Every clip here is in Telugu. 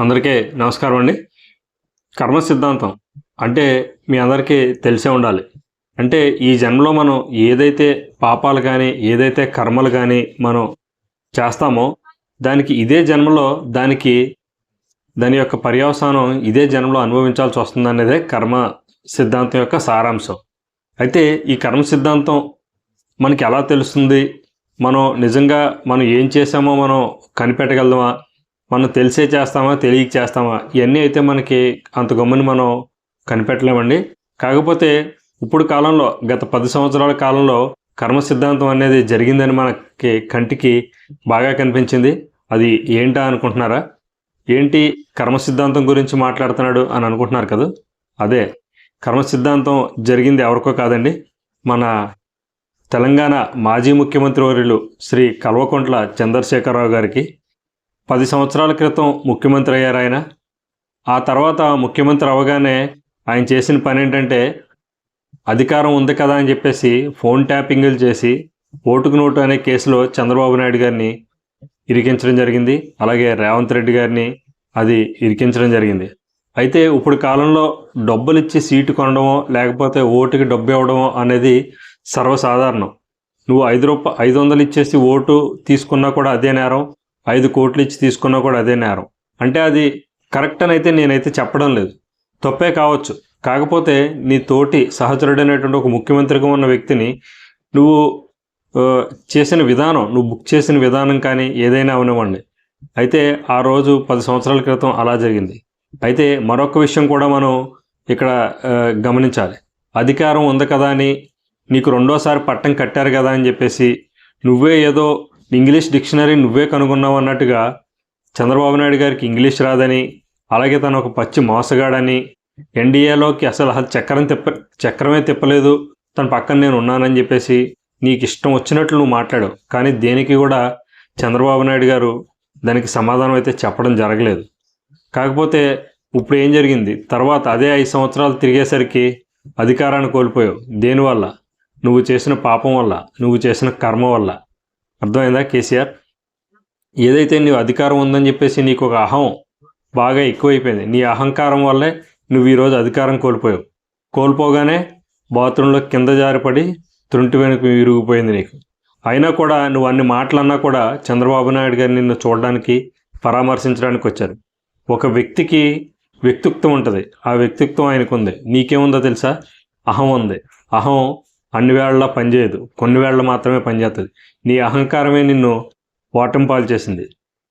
అందరికీ నమస్కారం అండి. కర్మ సిద్ధాంతం అంటే మీ అందరికీ తెలిసే ఉండాలి. అంటే ఈ జన్మలో మనం ఏదైతే పాపాలు కానీ ఏదైతే కర్మలు కానీ మనం చేస్తామో దానికి ఇదే జన్మలో దానికి దాని యొక్క పర్యవసానం ఇదే జన్మలో అనుభవించాల్సి వస్తుంది అనేదే కర్మ సిద్ధాంతం యొక్క సారాంశం. అయితే ఈ కర్మ సిద్ధాంతం మనకి ఎలా తెలుస్తుంది? మనం నిజంగా మనం ఏం చేసామో మనం కనిపెట్టగలమా? మనం తెలిసే చేస్తామా తెలియక చేస్తామా ఇవన్నీ అయితే మనకి అంత గమ్ముని మనం కనిపెట్టలేమండి. కాకపోతే ఇప్పుడు కాలంలో గత పది సంవత్సరాల కాలంలో కర్మ సిద్ధాంతం అనేది జరిగిందని మనకి కంటికి బాగా కనిపించింది. అది ఏంటా అనుకుంటున్నారా? ఏంటి కర్మ సిద్ధాంతం గురించి మాట్లాడుతున్నాడు అని అనుకుంటున్నారు కదా? అదే కర్మ సిద్ధాంతం జరిగింది ఎవరికో కాదండి. మన తెలంగాణ మాజీ ముఖ్యమంత్రి వర్యులు శ్రీ కల్వకుంట్ల చంద్రశేఖరరావు గారికి పది సంవత్సరాల క్రితం ముఖ్యమంత్రి అయ్యారు ఆయన. ఆ తర్వాత ముఖ్యమంత్రి అవగానే ఆయన చేసిన పని ఏంటంటే అధికారం ఉంది కదా అని చెప్పేసి ఫోన్ ట్యాపింగ్లు చేసి ఓటుకు నోటు అనే కేసులో చంద్రబాబు నాయుడు గారిని ఇరికించడం జరిగింది. అలాగే రేవంత్ రెడ్డి గారిని అది ఇరికించడం జరిగింది. అయితే ఇప్పుడు కాలంలో డబ్బులు ఇచ్చి సీటు కొనడమో లేకపోతే ఓటుకి డబ్బు ఇవ్వడమో అనేది సర్వసాధారణం. నువ్వు ఐదు రూపా ఐదు వందలు ఇచ్చేసి ఓటు తీసుకున్నా కూడా అదే నేరం. ఐదు కోట్లు ఇచ్చి తీసుకున్నా కూడా అదే నేరం. అంటే అది కరెక్ట్ అని అయితే నేనైతే చెప్పడం లేదు. తప్పే కావచ్చు. కాకపోతే నీ తోటి సహచరుడైనటువంటి ఒక ముఖ్యమంత్రిగా ఉన్న వ్యక్తిని నువ్వు చేసిన విధానం నువ్వు బుక్ చేసిన విధానం కానీ ఏదైనా అవనివ్వండి. అయితే ఆ రోజు పది సంవత్సరాల క్రితం అలా జరిగింది. అయితే మరొక విషయం కూడా మనం ఇక్కడ గమనించాలి. అధికారం ఉంది కదా అని నీకు రెండోసారి పట్టం కట్టారు కదా అని చెప్పేసి నువ్వే ఏదో ఇంగ్లీష్ డిక్షనరీ నువ్వే కనుగొన్నావు అన్నట్టుగా చంద్రబాబు నాయుడు గారికి ఇంగ్లీష్ రాదని అలాగే తను ఒక పచ్చి మోసగాడని ఎన్డీఏలోకి అసలు అసలు చక్రం తిప్ప చక్రమే తిప్పలేదు. తన పక్కన నేను ఉన్నానని చెప్పేసి నీకు ఇష్టం వచ్చినట్లు నువ్వు మాట్లాడావు. కానీ దేనికి కూడా చంద్రబాబు నాయుడు గారు దానికి సమాధానం అయితే చెప్పడం జరగలేదు. కాకపోతే ఇప్పుడు ఏం జరిగింది? తర్వాత అదే ఐదు సంవత్సరాలు తిరిగేసరికి అధికారాన్ని కోల్పోయావు. దేనివల్ల నువ్వు చేసిన పాపం వల్ల నువ్వు చేసిన కర్మ వల్ల. అర్థమైందా కేసీఆర్? ఏదైతే నీవు అధికారం ఉందని చెప్పేసి నీకు ఒక అహం బాగా ఎక్కువైపోయింది నీ అహంకారం వల్లే నువ్వు ఈరోజు అధికారం కోల్పోయావు. కోల్పోగానే బాత్రూంలో కింద జారిపడి త్రుంటి వెనుక విరిగిపోయింది నీకు. అయినా కూడా నువ్వు అన్ని మాటలన్నా కూడా చంద్రబాబు నాయుడు గారు నిన్ను చూడడానికి పరామర్శించడానికి వచ్చారు. ఒక వ్యక్తికి వ్యక్తిత్వం ఉంటుంది. ఆ వ్యక్తిత్వం ఆయనకు ఉంది నీకేముందో తెలుసా? అహం ఉంది. అహం అన్ని వేళలా పనిచేయదు కొన్ని వేళ మాత్రమే పనిచేస్తుంది నీ అహంకారమే నిన్ను ఓటమి పాలు చేసింది.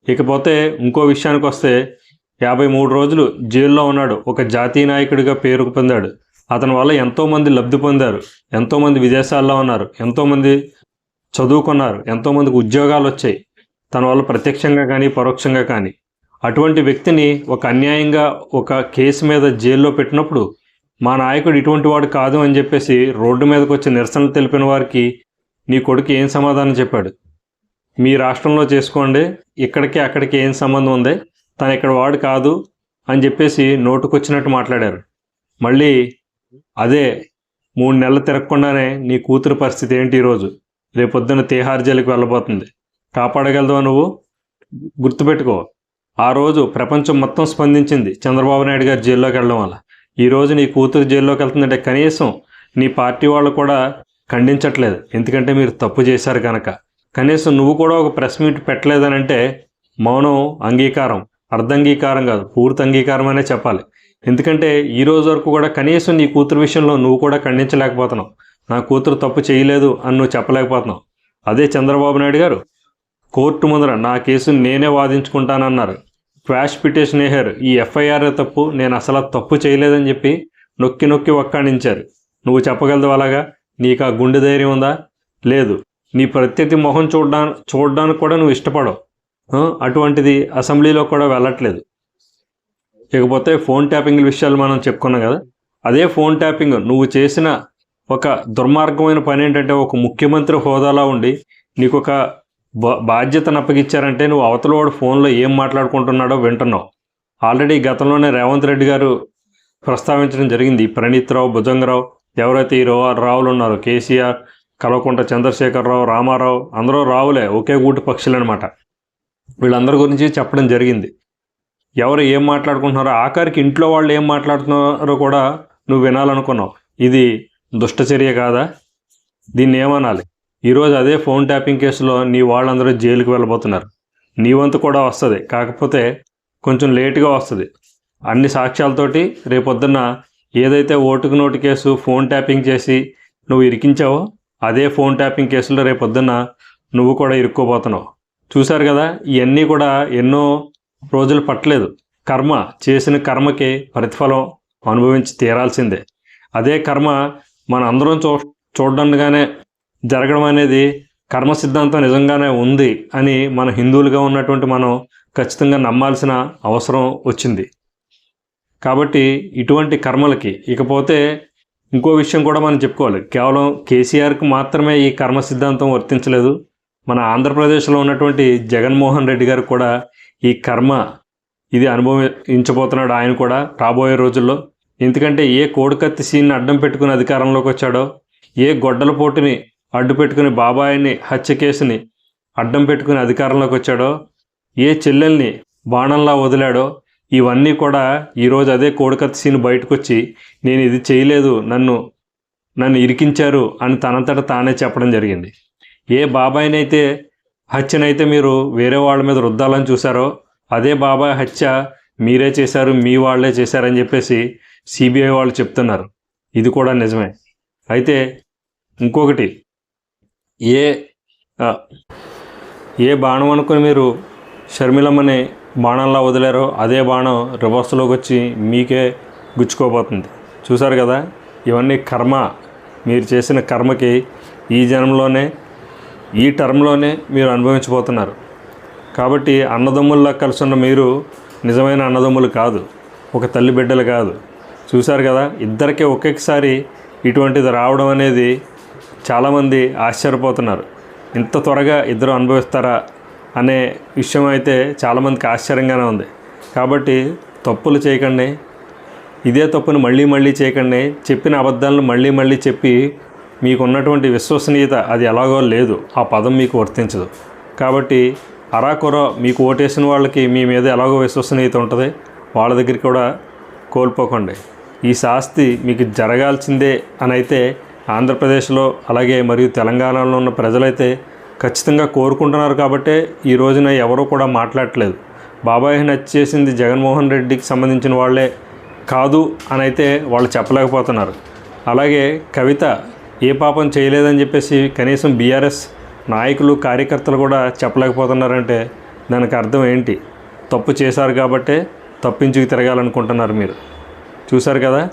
ఇకపోతే ఇంకో విషయానికి వస్తే యాభై మూడు రోజులు జైల్లో ఉన్నాడు. ఒక జాతీయ నాయకుడిగా పేరు పొందాడు. అతని వల్ల ఎంతోమంది లబ్ధి పొందారు. ఎంతోమంది విదేశాల్లో ఉన్నారు. ఎంతోమంది చదువుకున్నారు. ఎంతోమందికి ఉద్యోగాలు వచ్చాయి. తన వల్ల ప్రత్యక్షంగా కానీ పరోక్షంగా కానీ. అటువంటి వ్యక్తిని ఒక అన్యాయంగా ఒక కేసు మీద జైల్లో పెట్టినప్పుడు మా నాయకుడు ఇటువంటి వాడు కాదు అని చెప్పేసి రోడ్డు మీదకి వచ్చి నిరసనలు తెలిపిన వారికి నీ కొడుకు ఏం సమాధానం చెప్పాడు? మీ రాష్ట్రంలో చేసుకోండి ఇక్కడికి అక్కడికి ఏం సంబంధం ఉంది తను ఇక్కడ వాడు కాదు అని చెప్పేసి నోటుకొచ్చినట్టు మాట్లాడారు. మళ్ళీ అదే మూడు నెలలు తిరగకుండానే నీ కూతురు పరిస్థితి ఏంటి ఈరోజు? రేపొద్దున తీహార్ జైలుకి వెళ్ళబోతుంది. కాపాడగలదువా నువ్వు? గుర్తుపెట్టుకో ఆ రోజు ప్రపంచం మొత్తం స్పందించింది చంద్రబాబు నాయుడు గారు జైల్లోకి వెళ్ళడం వల్ల. ఈ రోజు నీ కూతురు జైల్లోకి వెళ్తుందంటే కనీసం నీ పార్టీ వాళ్ళు కూడా ఖండించట్లేదు. ఎందుకంటే మీరు తప్పు చేశారు కనుక కనీసం నువ్వు కూడా ఒక ప్రెస్ మీట్ పెట్టలేదనంటే మౌనం అంగీకారం అర్ధంగీకారం కాదు పూర్తి అంగీకారం అనే చెప్పాలి. ఎందుకంటే ఈ రోజు వరకు కూడా కనీసం నీ కూతురు విషయంలో నువ్వు కూడా ఖండించలేకపోతున్నావు. నా కూతురు తప్పు చేయలేదు అని నువ్వు చెప్పలేకపోతున్నావు. అదే చంద్రబాబు నాయుడు గారు కోర్టు ముందర నా కేసు నేనే వాదించుకుంటానన్నారు. క్వాష్ పిటేష్ వేశారు ఈ ఎఫ్ఐఆర్ తప్పు నేను అసలు తప్పు చేయలేదని చెప్పి నొక్కి నొక్కి ఒక్కాణించారు నువ్వు చెప్పగలదు అలాగా? నీకు ఆ గుండె ధైర్యం ఉందా? లేదు. నీ ప్రత్యర్థి మొహం చూడడా చూడడానికి కూడా నువ్వు ఇష్టపడవు. అటువంటిది అసెంబ్లీలో కూడా వెళ్ళట్లేదు. ఇకపోతే ఫోన్ ట్యాపింగ్ విషయాలు మనం చెప్పుకున్నాం కదా. అదే ఫోన్ ట్యాపింగ్ నువ్వు చేసిన ఒక దుర్మార్గమైన పని ఏంటంటే ఒక ముఖ్యమంత్రి హోదాలో ఉండి నీకు ఒక బాధ్యతను అప్పగిచ్చారంటే నువ్వు అవతల వాడు ఫోన్లో ఏం మాట్లాడుకుంటున్నాడో వింటున్నావు. ఆల్రెడీ గతంలోనే రేవంత్ రెడ్డి గారు ప్రస్తావించడం జరిగింది. ప్రణీత్రావు ప్రణీత్ రావు భుజంగరావు ఎవరైతే ఈ రావులు ఉన్నారో కేసీఆర్ కల్వకుంట చంద్రశేఖరరావు రామారావు అందరూ రావులే ఒకే గూటి పక్షులు అనమాట వీళ్ళందరి గురించి చెప్పడం జరిగింది. ఎవరు ఏం మాట్లాడుకుంటున్నారో ఆఖరికి ఇంట్లో వాళ్ళు ఏం మాట్లాడుతున్నారో కూడా నువ్వు వినాలనుకున్నావు. ఇది దుష్టచర్య కాదా? దీన్ని ఏమనాలి ఈరోజు అదే ఫోన్ ట్యాపింగ్ కేసులో నీ వాళ్ళందరూ జైలుకి వెళ్ళబోతున్నారు. నీ వంతు కూడా వస్తుంది. కాకపోతే కొంచెం లేటుగా వస్తుంది. అన్ని సాక్ష్యాలతోటి రేపొద్దున్న ఏదైతే ఓటుకు నోటు కేసు ఫోన్ ట్యాపింగ్ చేసి నువ్వు ఇరికించావో అదే ఫోన్ ట్యాపింగ్ కేసులో రేపొద్దున్న నువ్వు కూడా ఇరుక్కోబోతున్నావు. చూశారు కదా ఇవన్నీ కూడా ఎన్నో రోజులు పట్టలేదు. కర్మ చేసిన కర్మకి ప్రతిఫలం అనుభవించి తీరాల్సిందే. అదే కర్మ మన అందరం చూ చూడడంగానే జరగడం అనేది కర్మ సిద్ధాంతం నిజంగానే ఉంది అని మన హిందువులుగా ఉన్నటువంటి మనం ఖచ్చితంగా నమ్మాల్సిన అవసరం వచ్చింది. కాబట్టి ఇటువంటి కర్మలకి ఇకపోతే ఇంకో విషయం కూడా మనం చెప్పుకోవాలి. కేవలం కేసీఆర్కి మాత్రమే ఈ కర్మ సిద్ధాంతం వర్తించలేదు. మన ఆంధ్రప్రదేశ్లో ఉన్నటువంటి జగన్మోహన్ రెడ్డి గారు కూడా ఈ కర్మ ఇది అనుభవించబోతున్నాడు ఆయన కూడా రాబోయే రోజుల్లో. ఎందుకంటే ఏ కోడికత్తి సీన్ని అడ్డం పెట్టుకుని అధికారంలోకి వచ్చాడో ఏ గొడ్డల పోటుని అడ్డు పెట్టుకుని బాబాయిని హత్య కేసుని అడ్డం పెట్టుకుని అధికారంలోకి వచ్చాడో ఏ చెల్లెల్ని బాణంలా వదిలాడో ఇవన్నీ కూడా ఈరోజు అదే కోడికత్తి సీన్ బయటకు వచ్చి నేను ఇది చేయలేదు నన్ను నన్ను ఇరికించారు అని తనంతట తానే చెప్పడం జరిగింది. ఏ బాబాయినైతే హత్యనైతే మీరు వేరే వాళ్ళ మీద రుద్దాలని చూసారో అదే బాబాయ్ హత్య మీరే చేశారు మీ వాళ్ళే చేశారని చెప్పేసి సిబిఐ వాళ్ళు చెప్తున్నారు. ఇది కూడా నిజమే. అయితే ఇంకొకటి ఏ ఏ బాణం అనుకుని మీరు షర్మిలమ్మని బాణంలా వదిలారో అదే బాణం రివర్స్లోకి వచ్చి మీకే గుచ్చుకోబోతుంది. చూసారు కదా? ఇవన్నీ కర్మ. మీరు చేసిన కర్మకి ఈ జన్మలోనే ఈ టర్మ్లోనే మీరు అనుభవించబోతున్నారు. కాబట్టి అన్నదమ్ముల్లా కలిసి ఉన్న మీరు నిజమైన అన్నదమ్ములు కాదు. ఒక తల్లి బిడ్డలు కాదు. చూశారు కదా? ఇద్దరికీ ఒకేసారి ఇటువంటిది రావడం అనేది చాలామంది ఆశ్చర్యపోతున్నారు. ఇంత త్వరగా ఇద్దరు అనుభవిస్తారా అనే విషయం అయితే చాలామందికి ఆశ్చర్యంగానే ఉంది. కాబట్టి తప్పులు చేయకండి. ఇదే తప్పుని మళ్ళీ మళ్ళీ చేయకండి. చెప్పిన అబద్ధాలను మళ్ళీ మళ్ళీ చెప్పి మీకున్నటువంటి విశ్వసనీయత అది ఎలాగో లేదు. ఆ పదం మీకు వర్తించదు. కాబట్టి అరాకొర మీకు ఓటేసిన వాళ్ళకి మీ మీద ఎలాగో విశ్వసనీయత ఉంటుంది. వాళ్ళ దగ్గరికి కూడా కోల్పోకండి. ఈ శాస్తి మీకు జరగాల్సిందే అని అయితే ఆంధ్రప్రదేశ్లో అలాగే మరియు తెలంగాణలో ఉన్న ప్రజలైతే ఖచ్చితంగా కోరుకుంటున్నారు కాబట్టే ఈ రోజున ఎవరూ కూడా మాట్లాడట్లేదు. బాబాయ్ నచ్చేసింది చేసింది జగన్మోహన్ రెడ్డికి సంబంధించిన వాళ్ళే కాదు అని అయితే వాళ్ళు చెప్పలేకపోతున్నారు. అలాగే కవిత ఏ పాపం చేయలేదని చెప్పేసి కనీసం బీఆర్ఎస్ నాయకులు కార్యకర్తలు కూడా చెప్పలేకపోతున్నారంటే దానికి అర్థం ఏంటి? తప్పు చేశారు కాబట్టే తప్పించుకు తిరగాలనుకుంటున్నారు మీరు. చూశారు కదా?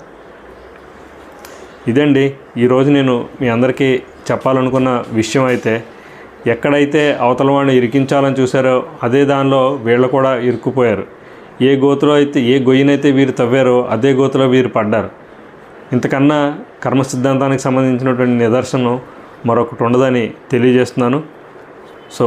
ఇదండి ఈరోజు నేను మీ అందరికీ చెప్పాలనుకున్న విషయం అయితే ఎక్కడైతే అవతల వాడిని ఇరికించాలని చూశారో అదే దానిలో వీళ్ళు కూడా ఇరుక్కుపోయారు. ఏ గోతులో అయితే ఏ గొయ్యినైతే వీరు తవ్వారో అదే గోతులో వీరు పడ్డారు. ఇంతకన్నా కర్మ సిద్ధాంతానికి సంబంధించినటువంటి నిదర్శనం మరొకటి ఉండదని తెలియజేస్తున్నాను. So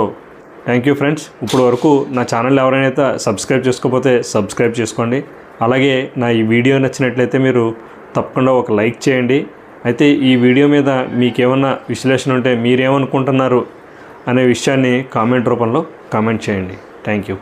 thank you friends. ఇప్పుడు వరకు నా ఛానల్ ఎవరైనా సబ్స్క్రైబ్ చేసుకోకపోతే సబ్స్క్రైబ్ చేసుకోండి. అలాగే నా ఈ వీడియో నచ్చినట్లయితే మీరు తప్పకుండా ఒక లైక్ చేయండి. అయితే ఈ వీడియో మీద మీకేమన్నా విశ్లేషణ ఉంటే మీరేమనుకుంటున్నారు అనే విషయాన్ని కామెంట్ రూపంలో కామెంట్ చేయండి. Thank you.